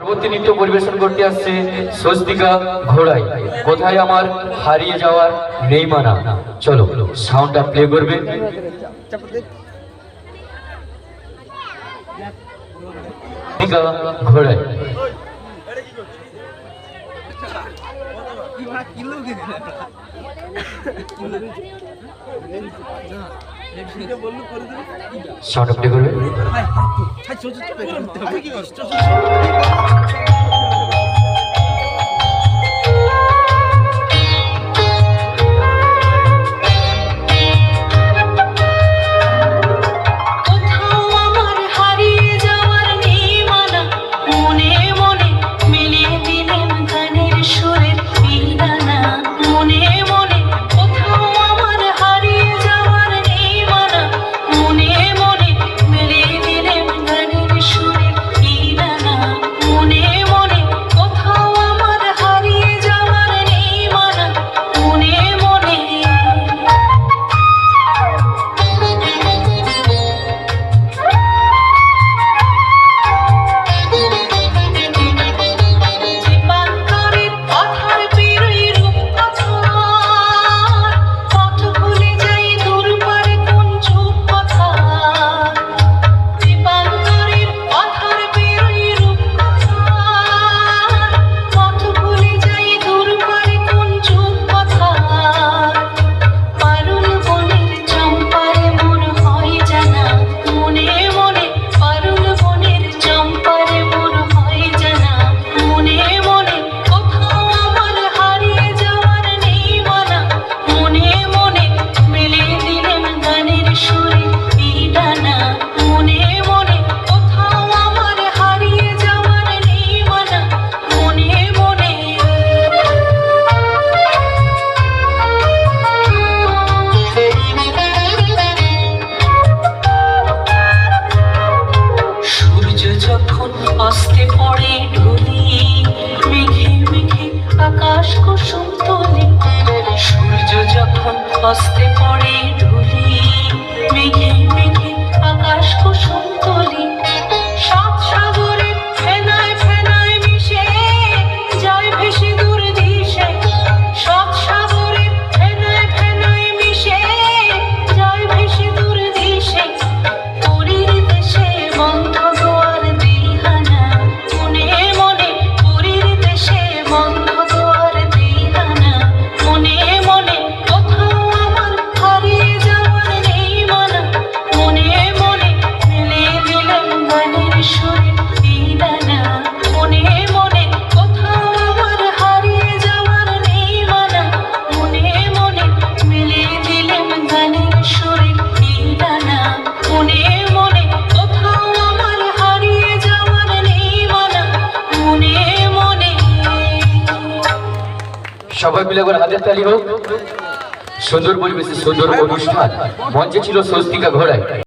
পরবর্তী নৃত্য পরিবেশন করতে আসছে স্বস্তিকা ঘোড়াই। কোথায় আমার হারিয়ে যাওয়ার নেই মানা? চলো সাউন্ডটা প্লে করবে। ঘোড়াই। শর্ট অফ করবে পড়ে মেঘে আকাশ সূর্য যখন অস্তে সবাই মিলে করে হাতের তালি হোক। সুন্দর পরিবেশে সুন্দর অনুষ্ঠান। মঞ্চে ছিল স্বস্তিকা ঘোড়ায়